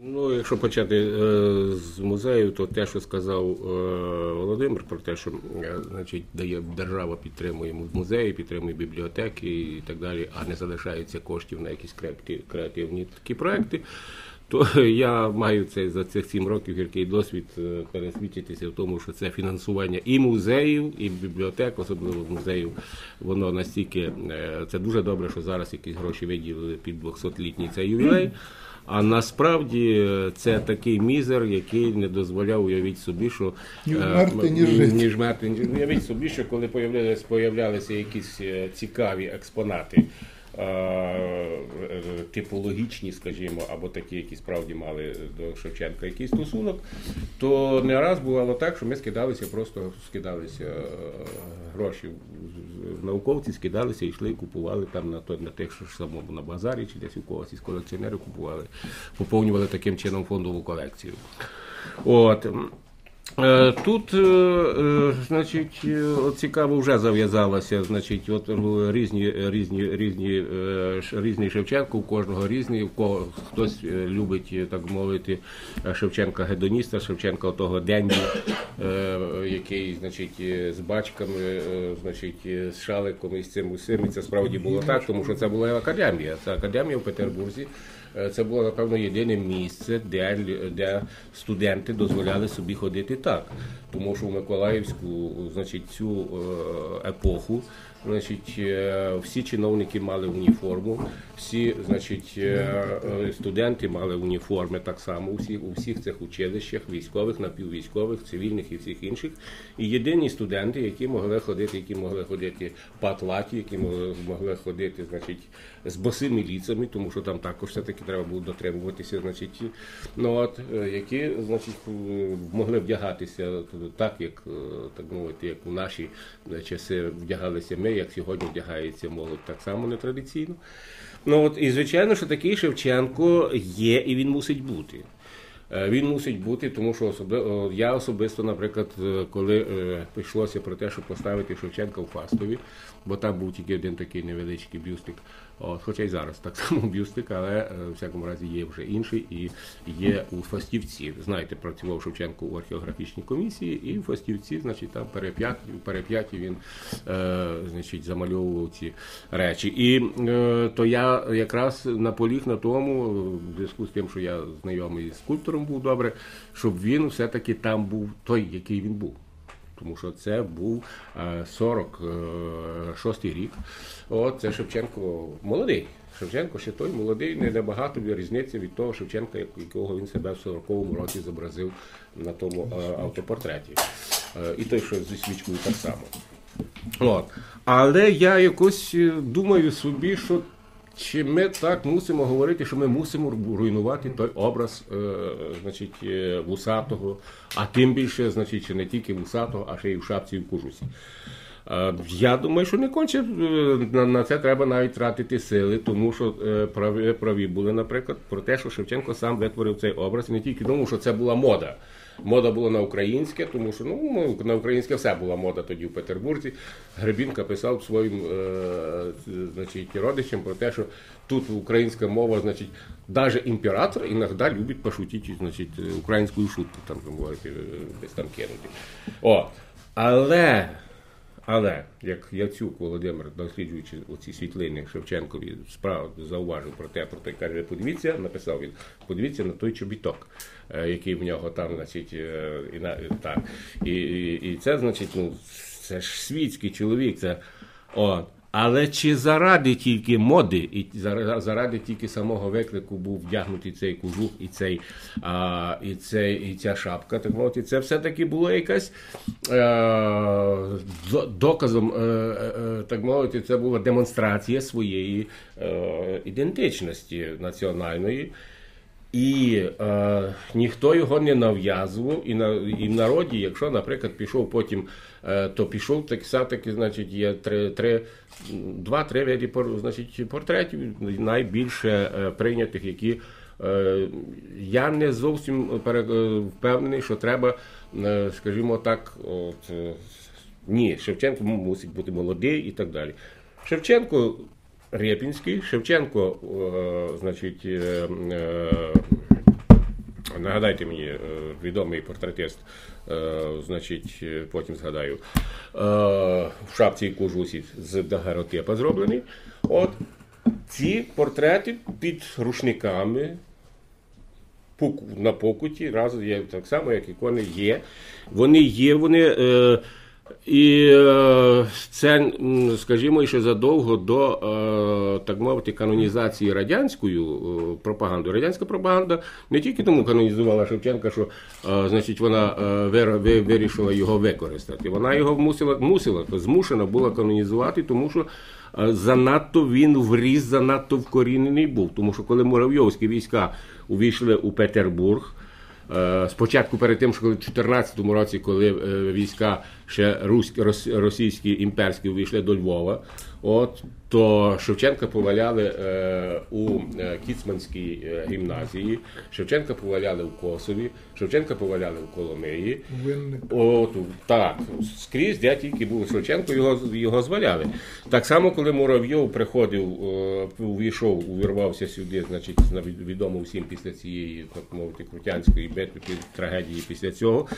Ну, якщо почати е, з музею, то те, що сказав е, Володимир, про те, що е, значить, дає держава підтримує музеї, підтримує бібліотеки і так далі, а не залишається коштів на якісь креатив- креативні такі проекти. То я маю цей за цих сім років гіркий досвід е, пересвідчитися в тому, що це фінансування і музеїв, і бібліотек, особливо музеїв, воно настільки е, це дуже добре, що зараз якісь гроші виділили під 200-літній цей ювілей. А насправді е, це такий мізер, який не дозволяв уявіть собі, що Ні вмерти, ні м, жити. ніж ніж уявіть собі, що коли появлялися, появлялися якісь цікаві експонати. Е, Типологічні, скажімо, або такі, які справді мали до Шевченка якийсь стосунок, то не раз бувало так, що ми скидалися, просто скидалися е, гроші. Науковці скидалися, йшли і купували там на, на тих, що ж самому на базарі, чи десь у когось із колекціонерів купували, поповнювали таким чином фондову колекцію. От. Е, Тут, е, е, значить, цікаво вже зав'язалося, значить, от е, різні, різні, різні, е, Шевченко, у кожного різний, у кого хтось любить, так мовити, Шевченка гедоніста, Шевченка того денді, е, який, значить, з бачками, значить, з шаликом і з цим усім. І це справді було так, тому що це була академія. Це академія в Петербурзі. Е, Це було напевно єдине місце, де, де студенти дозволяли собі ходити так. Тому що в Миколаївську, значить, цю е, епоху, значить, е, всі чиновники мали уніформу, всі, значить, е, е, студенти мали уніформи так само у всіх, у всіх цих училищах, військових, напіввійськових, цивільних і всіх інших. І єдині студенти, які могли ходити, які могли ходити патлаті, які могли, ходити, значить, з босими ліцями, тому що там також все-таки треба було дотримуватися, значить, ну от, які, значить, могли вдягатися так, як так мовити, як у наші часи вдягалися ми, як сьогодні вдягається молодь, так само нетрадиційно. Ну от і звичайно, що такий Шевченко є, і він мусить бути. Е, Він мусить бути, тому що особливо я особисто, наприклад, е, коли е, прийшлося про те, щоб поставити Шевченка в Фастові, бо там був тільки один такий невеличкий бюстик. От, хоча й зараз так само бюстик, але е, в всякому разі є вже інший і є у Фастівці. Знаєте, працював Шевченко у археографічній комісії, і в Фастівці, значить, там переп'яті, переп'яті він е, значить, замальовував ці речі. І е, то я якраз наполіг на тому, в зв'язку з тим, що я знайомий з скульптором був добре, щоб він все-таки там був той, який він був. Тому що це був е, 46-й рік. От це Шевченко молодий. Шевченко ще той молодий, не набагато різниця від того Шевченка, якого він себе в 40-му році зобразив на тому е, автопортреті. Е, І той, що зі свічкою так само. От. Але я якось е, думаю собі, що чи ми так мусимо говорити, що ми мусимо руйнувати той образ, е, значить, е, вусатого, а тим більше, значить, чи не тільки вусатого, а ще й в шапці і в кожусі. Е, Я думаю, що не конче е, на, на це треба навіть тратити сили, тому що е, праві, праві були, наприклад, про те, що Шевченко сам витворив цей образ, і не тільки тому, що це була мода. Мода була на українське, тому що ну, на українське все була мода тоді в Петербурзі. Гребінка писав своїм е, значить, родичам про те, що тут українська мова, значить, навіть імператор іноді любить пошутити значить, українською шутку, там говорити, е, десь там кинути. О, але але як Яцюк Володимир, досліджуючи оці світлини Шевченкові, справу, зауважив про те, про те, каже, подивіться, написав він, подивіться на той чобіток, е, який в нього там, значить, е, і, на, так. І, і, і це, значить, ну, це ж світський чоловік, це. От. Але чи заради тільки моди, і заради тільки самого виклику був вдягнутий цей кожух і цей, а, і, цей, і ця шапка, так мовити, це все-таки було якась е, доказом, е, е, так мовити, це була демонстрація своєї е, ідентичності національної. І е, ніхто його не нав'язував, і на і в народі, якщо, наприклад, пішов потім, е, то пішов так все-таки, значить, є три, три, два-три пор- значить, портретів, найбільше е, прийнятих, які е, я не зовсім пере- е, впевнений, що треба, е, скажімо так, от, ні, Шевченко мусить бути молодий і так далі. Шевченко Рєпінський, Шевченко, е, значить, е, е, нагадайте мені, відомий портретист, значить, потім згадаю, в шапці і кожусі з дагеротипа зроблений. От ці портрети під рушниками на покуті, разом є так само, як ікони є. Вони є, вони. Е, і е, це, скажімо, ще задовго до, е, так мовити, канонізації радянською е, пропагандою. Радянська пропаганда не тільки тому канонізувала Шевченка, що значить, вона вир- ви- вирішила його використати. Вона його мусила, мусила змушена була канонізувати, тому що занадто він вріс, занадто вкорінений був. Тому що коли муравйовські війська увійшли у Петербург. Спочатку перед тим, що коли в 2014 році, коли війська ще руські, рос- російські імперські увійшли до Львова, от то Шевченка поваляли е, у е, Кіцманській е, гімназії, Шевченка поваляли в Косові, Шевченка поваляли в Коломиї. Винник. От, так, скрізь, де тільки був Шевченко, його, його зваляли. Так само, коли Муравйов приходив, е, увійшов, увірвався сюди, значить, на від- відомо всім після цієї, так мовити, крутянської битви, трагедії після цього,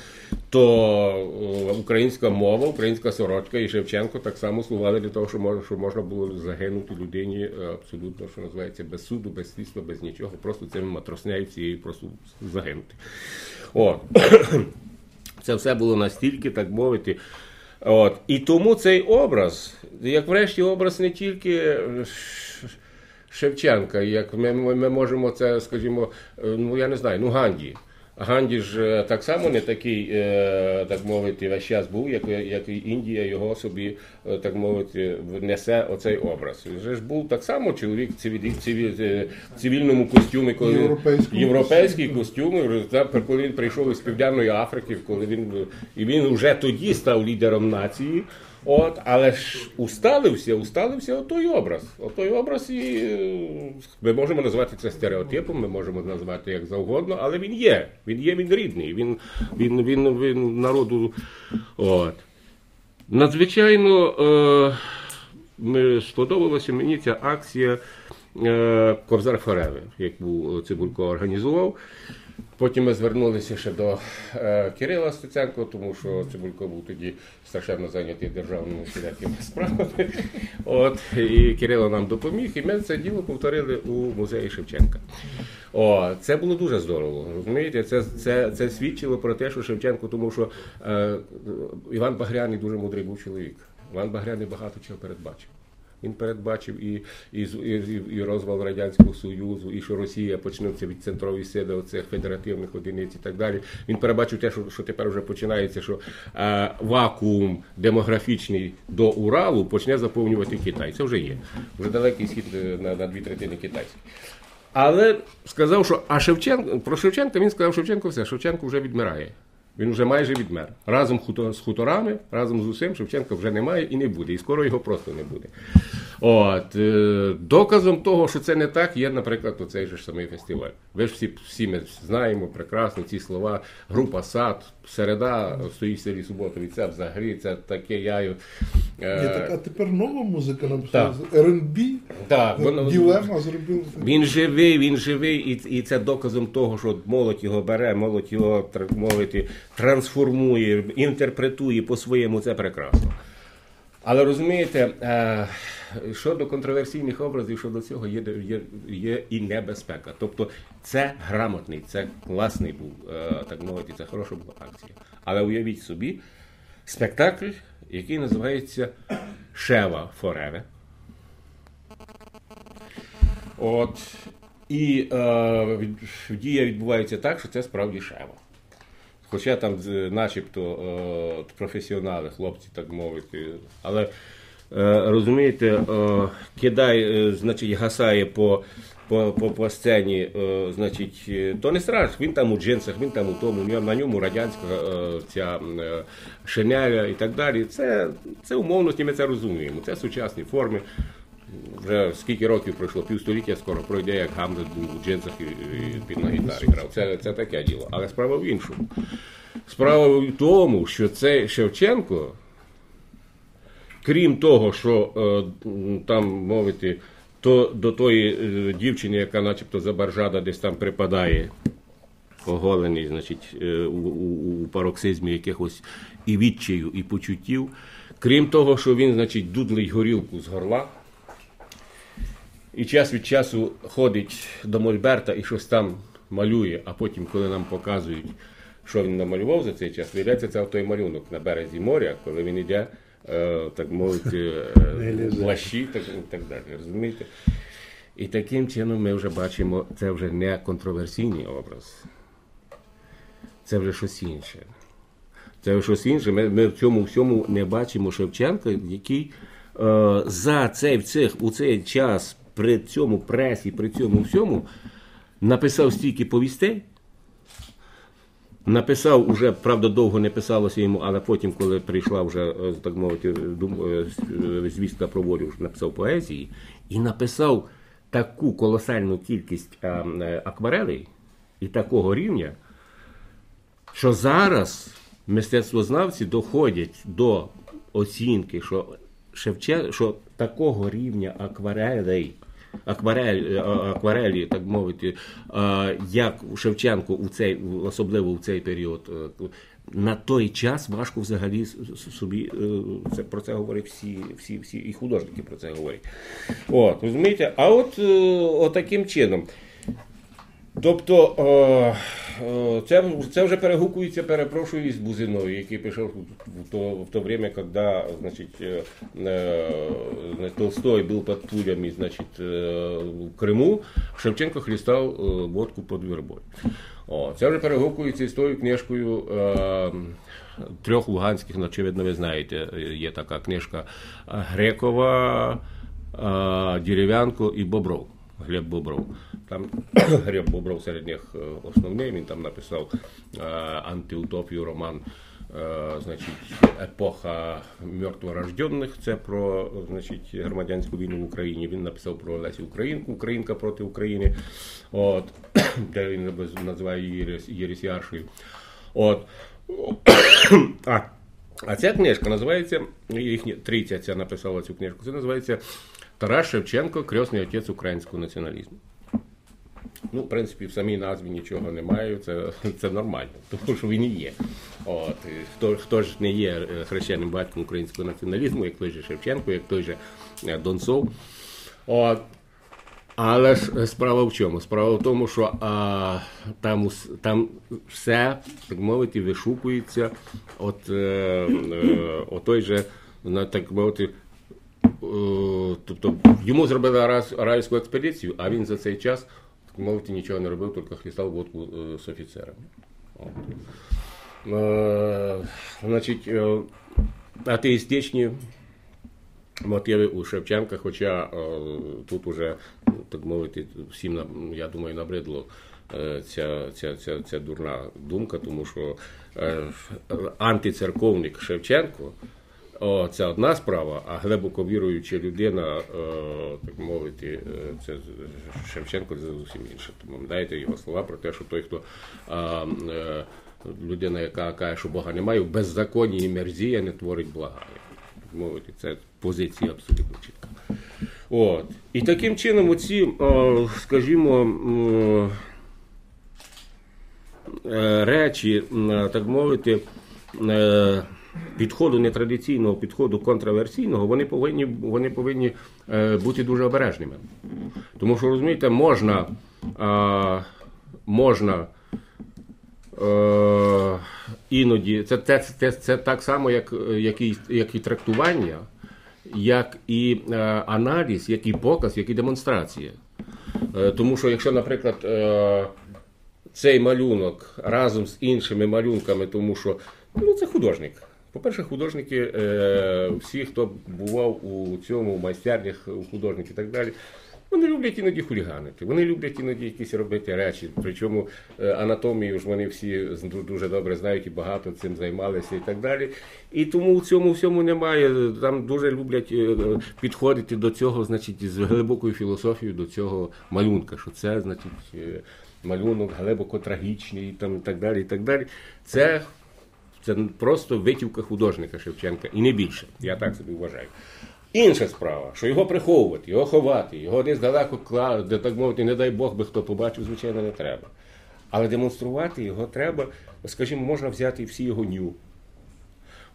то українська мова, українська сорочка і Шевченко так само слугали для того, щоб можна, щоб можна було загинути людині е, абсолютно, що називається, без суду, без слідства, без нічого, просто цим матроснею цією просто загинути. О. Це все було настільки, так мовити. От. І тому цей образ, як врешті образ не тільки е, Шевченка, як ми, ми, ми можемо це, скажімо, е, ну я не знаю, ну Ганді. Ганді ж е, так само не такий, е, так мовити, весь час був, як, як і Індія його собі, е, так мовити, несе оцей образ. Він же ж був так само чоловік цивілі, цивілі, е, в цивільному костюмі, коли Європейському європейський костюм, коли він прийшов із Південної Африки, коли він і він вже тоді став лідером нації. От, але ж усталився, усталився отой образ. Отой образ, і е, ми можемо назвати це стереотипом, ми можемо назвати як завгодно, але він є. Він є, він рідний, він, він, він, він народу. От. Надзвичайно е, сподобалася мені ця акція е, Кобзар Фореви, яку Цибулько організував. Потім ми звернулися ще до е, Кирила Стеценко, тому що Цибулько був тоді страшенно зайнятий державними всілякими справами. От, і Кирило нам допоміг, і ми це діло повторили у музеї Шевченка. О, це було дуже здорово. Розумієте, це, це, це свідчило про те, що Шевченко, тому що е, Іван Багряний дуже мудрий був чоловік. Іван Багряний багато чого передбачив. Він передбачив і, і, і, і, розвал Радянського Союзу, і що Росія почнеться від центрової сили оцих федеративних одиниць і так далі. Він передбачив те, що, що тепер вже починається, що е, вакуум демографічний до Уралу почне заповнювати Китай. Це вже є. Вже далекий схід е, на, на дві третини китайський. Але сказав, що а Шевченко про Шевченка він сказав, Шевченко все, Шевченко вже відмирає. Він вже майже відмер. Разом з хуторами, разом з усім Шевченка вже немає і не буде. І скоро його просто не буде. От, е, доказом того, що це не так, є, наприклад, оцей же ж самий фестиваль. Ви ж всі, всі ми знаємо прекрасно ці слова. Група сад, середа стоїть в селі Суботові, це взагалі, це таке яю. Е, Є така тепер нова музика написала. Так, Ділема зробив. Він живий, він живий, і, і це доказом того, що молодь його бере, молодь його так мовити, трансформує, інтерпретує по-своєму, це прекрасно. Але розумієте, е, щодо контроверсійних образів, щодо цього є, є, є і небезпека. Тобто це грамотний, це класний був, е, так мовити, це хороша була акція. Але уявіть собі, спектакль, який називається Шева Фореве. От, і е, дія відбувається так, що це справді шева. Хоча там начебто е, професіонали, хлопці, так мовити. Але е, розумієте, е, кидай, е, значить, гасає по, по, по, по сцені, е, значить, е, то не страшно, він там у джинсах, він там у тому, на ньому радянська е, ця е, шинеля і так далі. Це, це умовності, ми це розуміємо. Це сучасні форми. Вже скільки років пройшло, півстоліття скоро пройде, як Гамлет був у джинсах і, і під на гітарі грав. Це, це таке діло. Але справа в іншому. Справа в тому, що цей Шевченко, крім того, що е, там мовити, то до тої е, дівчини, яка начебто за баржада десь там припадає, оголений, значить, е, у, у, у пароксизмі якихось і відчаю, і почуттів. Крім того, що він, значить, дудлить горілку з горла. І час від часу ходить до Мольберта і щось там малює, а потім, коли нам показують, що він намалював за цей час, виявляється, це той малюнок на березі моря, коли він йде, е, так мовити, е, плащі так, і так далі. Розумієте? І таким чином ми вже бачимо, це вже не контроверсійний образ, це вже щось інше. Це вже щось інше. Ми, ми в цьому всьому не бачимо Шевченка, який е, за цей, в цих, у цей час при цьому пресі, при цьому всьому написав стільки повістей. Написав уже, правда, довго не писалося йому, але потім, коли прийшла вже, е, так мовити, е, е, звістка про волю, написав поезії, і написав таку колосальну кількість акварелей і такого рівня, що зараз мистецтвознавці доходять до оцінки, що Шевчен, що такого рівня акварелей, акварель, е, акварелі, так мовити, як Шевченко у цей, особливо у цей період, е, на той час важко взагалі собі е, це про це говорять всі, всі, всі і художники про це говорять. От, розумієте? А от, от таким чином. Тобто е, е, це, це вже перегукується, перепрошую, із Бузиновою, який пішов в то, в то время, значить, е, е, Толстой був під пулями значить, в Криму, Шевченко хлістав водку під вербою. О, це вже перегукується із тою книжкою трьох луганських, ну, очевидно, ви знаєте, є така книжка Грекова, Дерев'янко і Бобров. Глеб Бобров. Там Глеб Бобров серед них е, основний, він там написав е, антиутопію роман. е, Значить, епоха мертворожденних, це про значить, громадянську війну в Україні. Він написав про Лесю Українку, Українка проти України, от, де він називає її єрес- єресіаршею. От. А, а ця книжка називається, їхня трійця ця написала цю книжку, це називається Тарас Шевченко, кресний отець українського націоналізму. Ну, в принципі, в самій назві нічого немає, це, це нормально, тому що він і є. От, хто, хто ж не є е, хрещеним батьком українського націоналізму, як той же Шевченко, як той же е, Донцов. От, але ж е, справа в чому? Справа в тому, що а, там, там все, так мовити, вишукується от, е, е, отой же, так мовити, тобто йому зробили араз- експедицію, а він за цей час, так мовити, нічого не робив, тільки хлістав водку е, з офіцерами. Е, значить, е, атеїстичні мотиви у Шевченка, хоча е, тут уже, так мовити, всім, я думаю, набридло е, ця, ця, ця, ця дурна думка, тому що е, антицерковник Шевченко. О, це одна справа, а глибоко віруюча людина, е, так мовити, е, це Шевченко це зовсім інше. Тому дайте його слова про те, що той, хто е, людина, яка каже, що Бога немає, в беззаконні і мерзіє, не творить блага. Так Мовити, це позиція абсолютно чітка. От. І таким чином, оці, скажімо, речі, так мовити, підходу нетрадиційного, підходу контраверсійного, вони повинні, вони повинні е, бути дуже обережними. Тому що, розумієте, можна, можна е, іноді, це, це, це, це так само, як, як, і, як і трактування, як і е, аналіз, як і показ, як і демонстрація. Тому що, якщо, наприклад, цей малюнок разом з іншими малюнками, тому що ну, це художник. По-перше, художники, е, всі, хто бував у цьому майстернях, у художників і так далі, вони люблять іноді хуліганити, вони люблять іноді якісь робити речі. Причому е, анатомію ж вони всі дуже добре знають і багато цим займалися і так далі. І тому в цьому всьому немає. Там дуже люблять е, підходити до цього, значить, з глибокою філософією до цього малюнка, що це, значить, малюнок глибоко трагічний там і так далі. І так далі. Це це просто витівка художника Шевченка і не більше. Я так собі вважаю. Інша справа, що його приховувати, його ховати, його десь далеко класти, де так мовити, не дай Бог би хто побачив, звичайно, не треба. Але демонструвати його треба, скажімо, можна взяти всі його ню,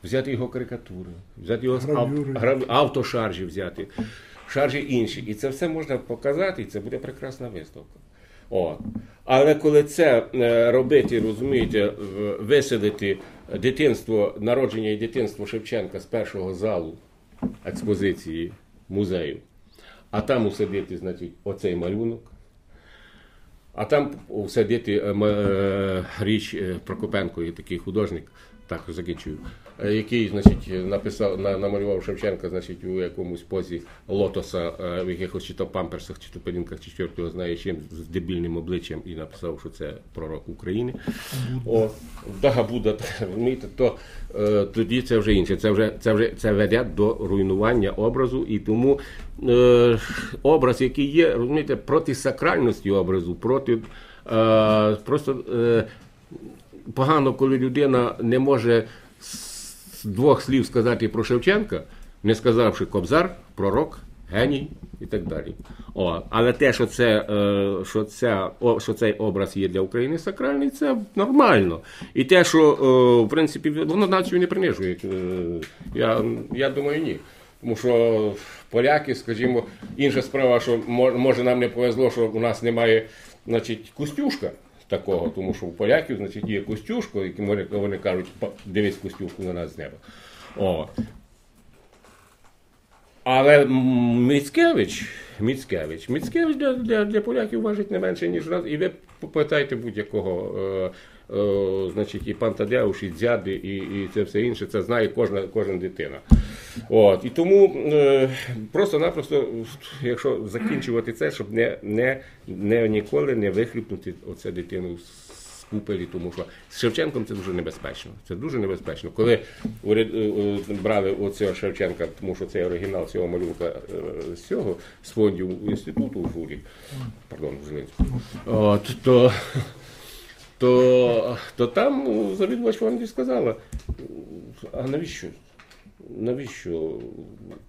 взяти його карикатури, взяти його Гравюри. ав- автошаржі взяти, шаржі інші. І це все можна показати, і це буде прекрасна виставка. О. Але коли це е, робити, розумієте, виселити дитинство, народження і дитинство Шевченка з першого залу експозиції музею, а там усадити, значить, оцей малюнок, а там усадити е, річ е, Прокопенко, є такий художник, так закінчую, е, який, значить, написав, на- намалював Шевченка, значить, у якомусь позі лотоса, е, в якихось чи то памперсах, чи то пелінках, чи чорт його знає чим, з дебільним обличчям, і написав, що це пророк України. О, да, Будда, розумієте, то е, тоді це вже інше. Це вже це вже це веде до руйнування образу, і тому образ, який є, розумієте, проти сакральності образу, проти просто погано, коли людина не може з двох слів сказати про Шевченка, не сказавши Кобзар, пророк, геній і так далі. О, але те, що, це, е, що, ця, що цей образ є для України сакральний, це нормально. І те, що е, в принципі воно націю не принижує. Е, я, я думаю, ні. Тому що поляки, скажімо, інша справа, що мо- може нам не повезло, що у нас немає значить, костюшка такого, тому що у поляків значить, є костюшко, які вони, кажуть, дивись костюшку на нас з неба. О. Але Міцкевич, Міцкевич, Міцкевич для, для, для поляків важить не менше, ніж раз. І ви попитайте будь-якого. Е, значить, і пан Тадеуш, і дзяди, і, і це все інше, це знає кожна, кожна дитина. От, і тому е, просто-напросто, якщо закінчувати це, щоб не, не, не ніколи не вихлюпнути оце дитину з купелі, тому що з Шевченком це дуже небезпечно. Це дуже небезпечно. Коли е, е, брали оцього Шевченка, тому що це оригінал цього малюнка е, з цього з фондів інституту у Журі, пардон, в Жилинську, то, то, то там ну, завідувач фонду сказала, а навіщо? Навіщо?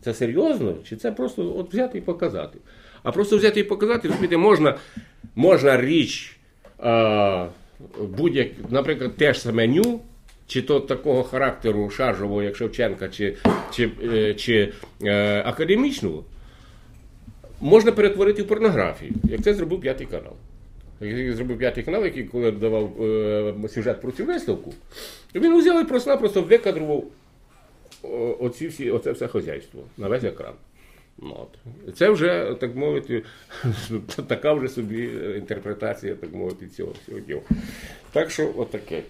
Це серйозно? Чи це просто от взяти і показати? А просто взяти і показати, розумієте, можна, можна річ, а, будь-як, наприклад, те ж саме ню, чи то такого характеру шаржового, як Шевченка, чи, чи, е, чи е, академічного, можна перетворити в порнографію, як це зробив п'ятий канал. Як зробив п'ятий канал, який коли давав е, сюжет про цю виставку, він взяв і просто-напросто викадрував оці всі, оце все хазяйство на весь екран. Ну, От. Це вже, так мовити, така вже собі інтерпретація, так мовити, цього всього діла. Так що отаке.